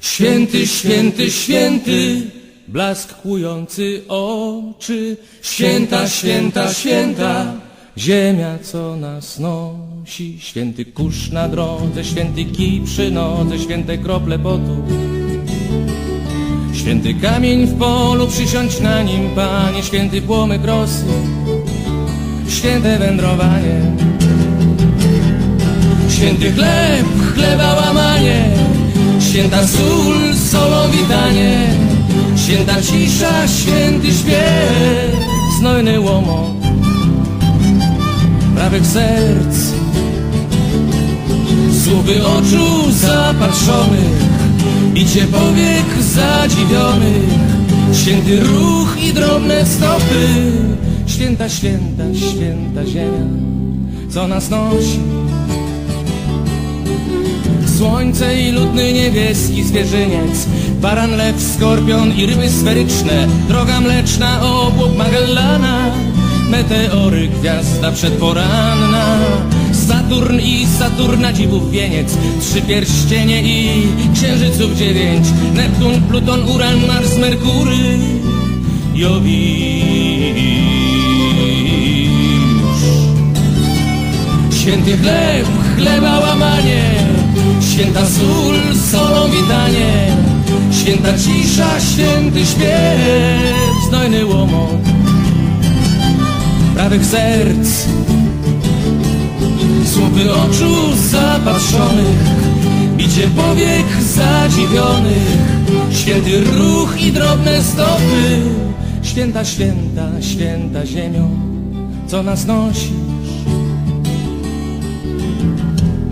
Święty, święty, święty, blask kłujący oczy. Święta, święta, święta, ziemia, co nas nosi. Święty kurz na drodze, święty kij przy nodze, święte krople potu. Święty kamień w polu, przysiądź na nim, Panie, święty płomyk rosy, święte wędrowanie. Święty chleb, chleba łamanie, święta sól, solą witanie, święta cisza, święty śpiew, znojny łomot prawych serc, słupy oczu zapatrzonych, bicie powiek zadziwionych, święty ruch i drobne stopy, święta, święta, święta ziemia, co nas nosi. Słońce i lutny niebieski zwierzyniec Baran, lew, skorpion i ryby sferyczne. Droga mleczna, obłok Magellana. Meteory, gwiazda przedporanna. Saturn i Saturna dziwów wieniec. Trzy pierścienie i księżyców dziewięć. Neptun, Pluton, Uran, Mars, Merkury. Jowisz Święty chleb, chleba Święta sól, solą witanie Święta cisza, święty śpiew. Znojny łomot prawych serc. Słupy oczu zapatrzonych. Bicie powiek zadziwionych. Święty ruch i drobne stopy. Święta, święta, święta ziemią Co nas nosisz